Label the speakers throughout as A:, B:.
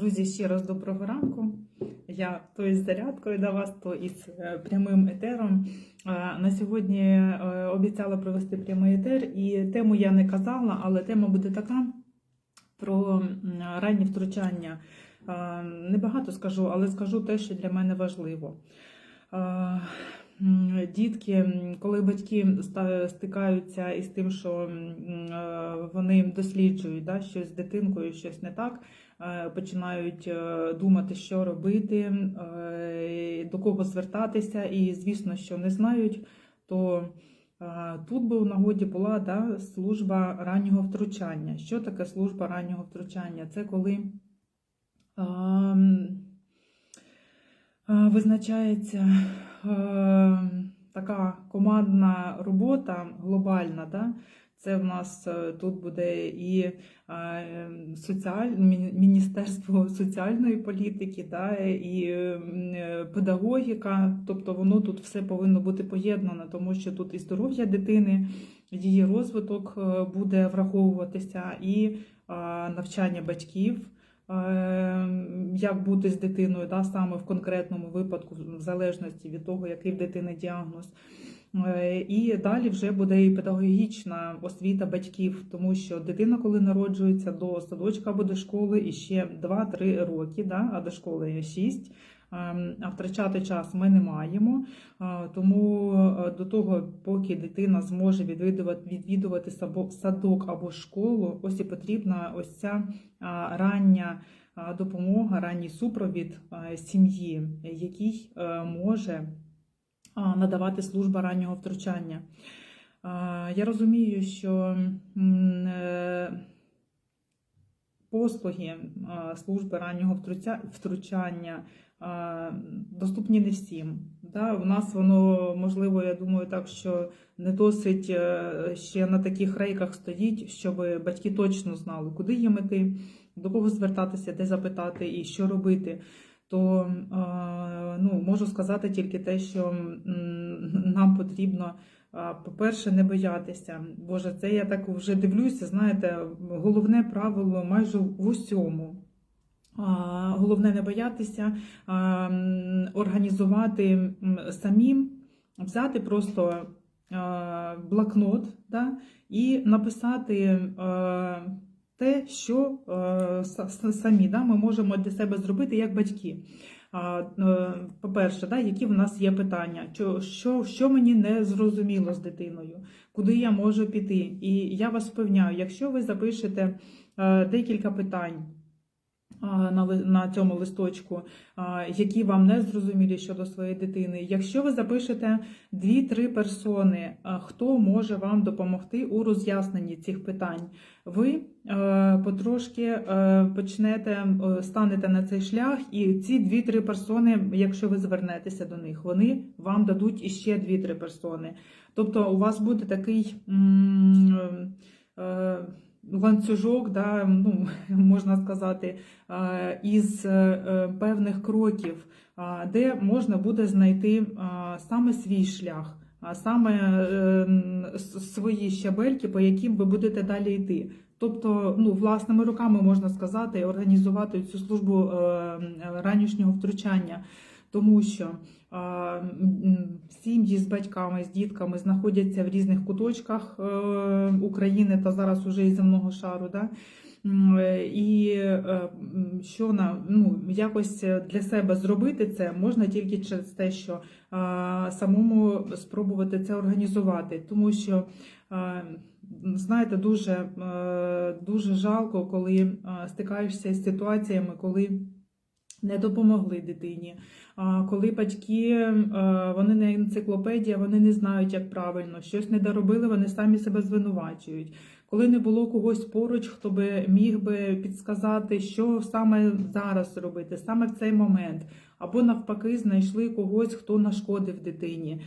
A: Друзі, ще раз доброго ранку. Я то із зарядкою до вас, то із е, прямим етером. Е, На сьогодні е, обіцяла провести прямий етер, і тему я не казала, але тема буде така про м, раннє втручання. Небагато скажу, але скажу те, що для мене важливо. Дітки, коли батьки стикаються із тим, що вони досліджують да, щось з дитинкою, щось не так, починають е, думати, що робити, е, до кого звертатися, і звісно, що не знають, то е, тут би у нагоді була да, служба раннього втручання. Що таке служба раннього втручання? Це коли е, визначається е, така командна робота глобальна. Да? Це в нас е, тут буде і е, соціаль... Міністерство соціальної політики, да, і е, педагогіка. Тобто воно тут все повинно бути поєднано, тому що тут і здоров'я дитини, її розвиток буде враховуватися, і навчання батьків. Як бути з дитиною, да, саме в конкретному випадку, в залежності від того, який в дитини діагноз. Е, І далі вже буде і педагогічна освіта батьків, тому що дитина, коли народжується до садочка або до школи, і ще 2-3 роки, да, а до школи 6, а втрачати час ми не маємо. Тому е, до того, поки дитина зможе відвідувати, відвідувати садок або школу, ось і потрібна ось ця рання допомога, ранній супровід сім'ї, який е, може надавати служба раннього втручання. Я розумію, що е, послуги служби раннього втручання доступні не всім. У нас воно, можливо, я думаю, так, що не досить е, ще на таких рейках стоїть, щоб батьки точно знали, куди їм іти, до кого звертатися, де запитати і що робити то е, ну, можу сказати тільки те, що нам потрібно, е, по-перше, не боятися. Боже, це я так вже дивлюся, знаєте, головне правило майже в усьому. Головне не боятися, організувати самим, взяти просто блокнот да, і написати е, те, що е, са- са- самі да, ми можемо для себе зробити як батьки. Е, По-перше, да, які в нас є питання, що, що, що мені не зрозуміло з дитиною, куди я можу піти. І я вас впевняю, якщо ви запишете е, декілька питань на, цьому листочку, які вам не зрозумілі щодо своєї дитини. Якщо ви запишете 2-3 персони, хто може вам допомогти у роз'ясненні цих питань, ви е, потрошки е, почнете е, станете на цей шлях, і ці 2-3 персони, якщо ви звернетеся до них, вони вам дадуть іще 2-3 персони. Тобто у вас буде такий. Е, ланцюжок, да, ну, можна сказати, е, із е, певних кроків, де можна буде знайти саме свій шлях, саме е, свої щабельки, по яким ви будете далі йти. Тобто, ну, власними руками можна сказати, організувати цю службу е, ранішнього втручання, тому що сім'ї з батьками, з дітками знаходяться в різних куточках е, України та зараз уже і земного шару. Да? І е, що на ну якось для себе зробити це можна тільки через те, що самому спробувати це організувати, тому що знаєте, дуже, е, дуже жалко, коли стикаєшся з ситуаціями, коли не допомогли дитині. Коли батьки е, вони не енциклопедія, вони не знають, як правильно, щось не доробили, вони самі себе звинувачують. Коли не було когось поруч, хто би міг би підсказати, що саме зараз робити, саме в цей момент, або навпаки, знайшли когось, хто нашкодив дитині.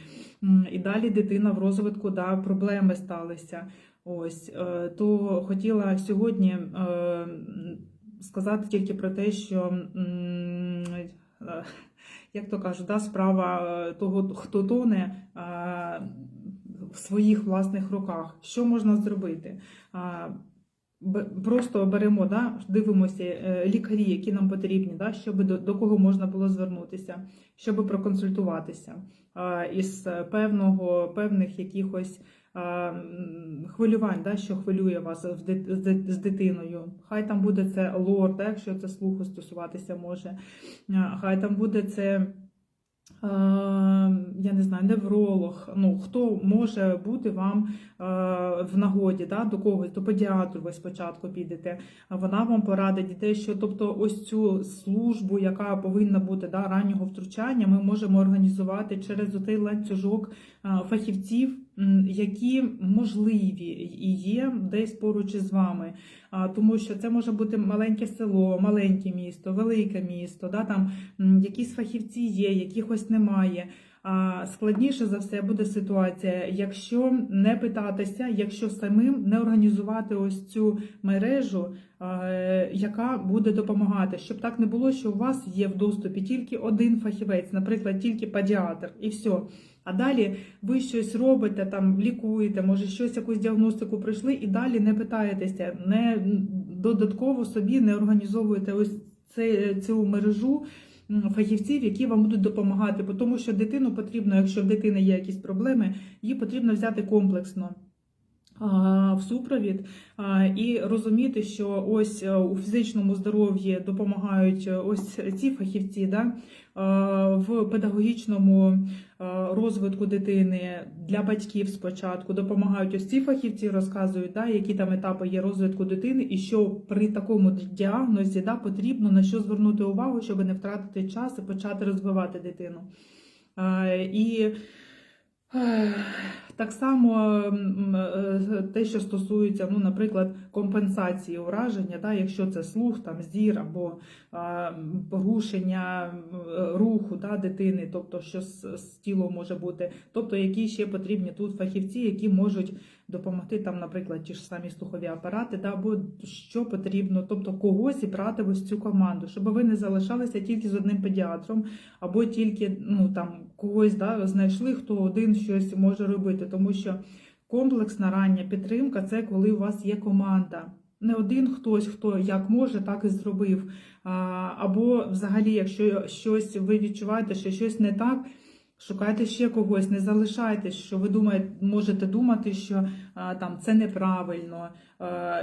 A: І далі дитина в розвитку да, проблеми сталися. Ось е, то хотіла сьогодні е, сказати тільки про те, що е, як то кажуть, да, справа е, того, хто тоне е, в своїх власних руках. Що можна зробити? Просто беремо, да, дивимося лікарі, які нам потрібні, да, щоб до, до кого можна було звернутися, щоб проконсультуватися із певного, певних якихось хвилювань, да, що хвилює вас з дитиною. Хай там буде це лор, да, якщо це слуху стосуватися може. Хай там буде це. Я не знаю, невролог, ну хто може бути вам в нагоді, да, до когось, до педіатру ви спочатку підете, вона вам порадить дітей, що тобто ось цю службу, яка повинна бути да, раннього втручання, ми можемо організувати через той ланцюжок фахівців, які можливі і є десь поруч із вами. Тому що це може бути маленьке село, маленьке місто, велике місто, да, там якісь фахівці є, якихось немає. А складніше за все буде ситуація, якщо не питатися, якщо самим не організувати ось цю мережу, яка буде допомагати, щоб так не було, що у вас є в доступі тільки один фахівець, наприклад, тільки педіатр, і все. А далі ви щось робите, там лікуєте, може щось якусь діагностику пройшли, і далі не питаєтеся, не додатково собі не організовуєте ось це, цю мережу фахівців, які вам будуть допомагати. Тому що дитину потрібно, якщо в дитини є якісь проблеми, її потрібно взяти комплексно. В супровід і розуміти, що ось е, у фізичному здоров'ї допомагають е, ось ці фахівці, да? в педагогічному е, розвитку дитини для батьків спочатку допомагають ось ці фахівці, розказують, да, які там етапи є розвитку дитини, і що при такому діагнозі да, потрібно на що звернути увагу, щоб не втратити час і почати розвивати дитину. І Так само е, те, що стосується, ну, наприклад, компенсації ураження, да, якщо це слух, там, зір або а, порушення е, руху да, дитини, тобто що з, з тілом може бути, тобто які ще потрібні тут фахівці, які можуть допомогти, там, наприклад, ті ж самі слухові апарати, да, або що потрібно, тобто кого зібрати в ось цю команду, щоб ви не залишалися тільки з одним педіатром, або тільки ну там когось да, знайшли, хто один щось може робити, тому що комплексна рання підтримка це коли у вас є команда. Не один хтось, хто як може, так і зробив. Або взагалі, якщо щось ви відчуваєте, що щось не так. Шукайте ще когось, не залишайтесь, що ви думаєте, можете думати, що там це неправильно,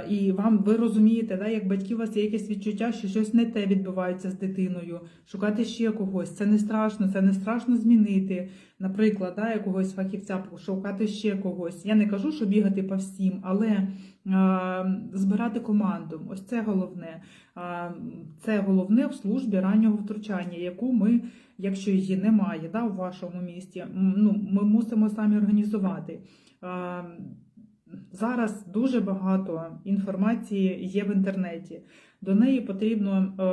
A: і вам ви розумієте, да, як батьки у вас є якесь відчуття, що щось не те відбувається з дитиною. Шукайте ще когось. Це не страшно, це не страшно змінити. Наприклад, да, якогось фахівця, шукати ще когось. Я не кажу, що бігати по всім, але а, збирати команду. Ось це головне. А, це головне в службі раннього втручання, яку ми якщо її немає да, у вашому місті, ну, ми мусимо самі організувати. Зараз дуже багато інформації є в інтернеті. До неї потрібно. е,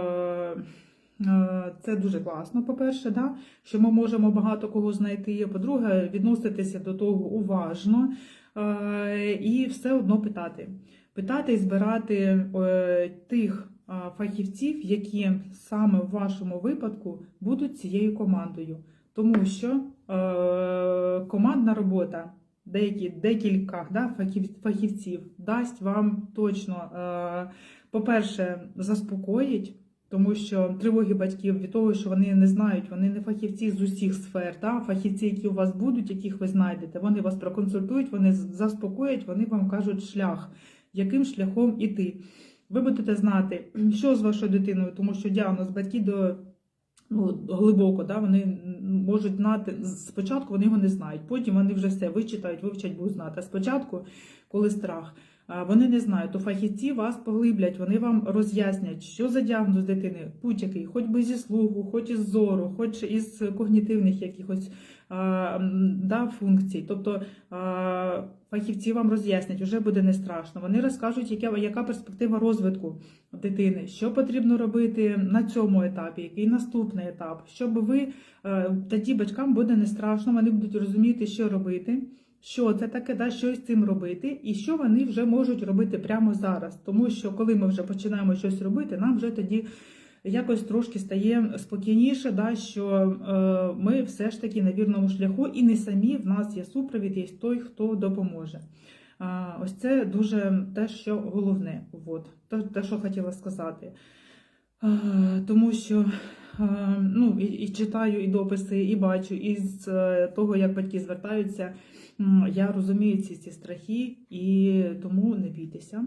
A: е, Це дуже класно, по-перше, да? що ми можемо багато кого знайти. По-друге, відноситися до того уважно е, і все одно питати. Питати і збирати тих фахівців, які саме в вашому випадку будуть цією командою. Тому що командна робота, деякі, декілька да, фахів, фахівців дасть вам точно, е, по-перше, заспокоїть. Тому що тривоги батьків від того, що вони не знають, вони не фахівці з усіх сфер, та фахівці, які у вас будуть, яких ви знайдете, вони вас проконсультують, вони заспокоять, вони вам кажуть шлях, яким шляхом іти. Ви будете знати, що з вашою дитиною, тому що діагноз батьки до ну, глибоко, да, вони можуть знати спочатку, вони його не знають. Потім вони вже все вичитають, вивчать, будуть знати. А спочатку, коли страх, вони не знають, то фахівці вас поглиблять, вони вам роз'яснять, що за діагноз дитини, будь-який, хоч би зі слуху, хоч із зору, хоч із когнітивних якихось да, функцій. Тобто фахівці вам роз'яснять, вже буде не страшно. Вони розкажуть, яка, яка перспектива розвитку дитини, що потрібно робити на цьому етапі, який наступний етап, щоб ви е, тоді батькам буде не страшно, вони будуть розуміти, що робити. Що це таке, да, що з цим робити, і що вони вже можуть робити прямо зараз. Тому що коли ми вже починаємо щось робити, нам вже тоді якось трошки стає спокійніше, да, що е, ми все ж таки на вірному шляху, і не самі в нас є супровід, є той, хто допоможе. А, Ось це дуже те, що головне. От, те, що хотіла сказати. А, Тому що ну, і, і читаю і дописи, і бачу, і з е, того, як батьки звертаються, я розумію ці, ці страхи, і тому не бійтеся.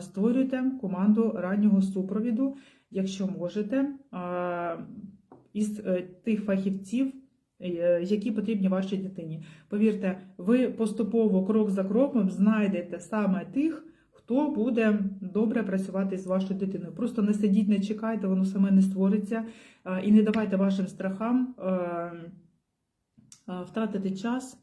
A: Створюйте команду раннього супровіду, якщо можете, із е, тих фахівців, е, які потрібні вашій дитині. Повірте, ви поступово, крок за кроком, знайдете саме тих, хто буде добре працювати з вашою дитиною. Просто не сидіть, не чекайте, воно саме не створиться. І не давайте вашим страхам е, е, втратити час.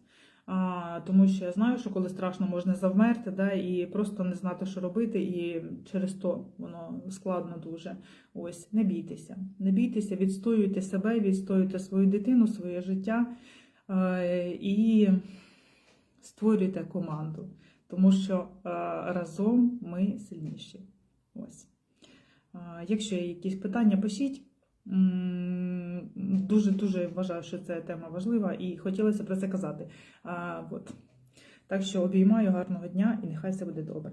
A: Тому що я знаю, що коли страшно, можна завмерти, да, і просто не знати, що робити, і через то воно складно дуже. Ось, не бійтеся, не бійтеся, відстоюйте себе, відстоюйте свою дитину, своє життя е, і створюйте команду, тому що е, разом ми сильніші. Ось. Е, Якщо є якісь питання, пишіть. М, Дуже дуже вважаю, що ця тема важлива, і хотілося про це казати. А, от. Так що обіймаю гарного дня і нехай все буде добре.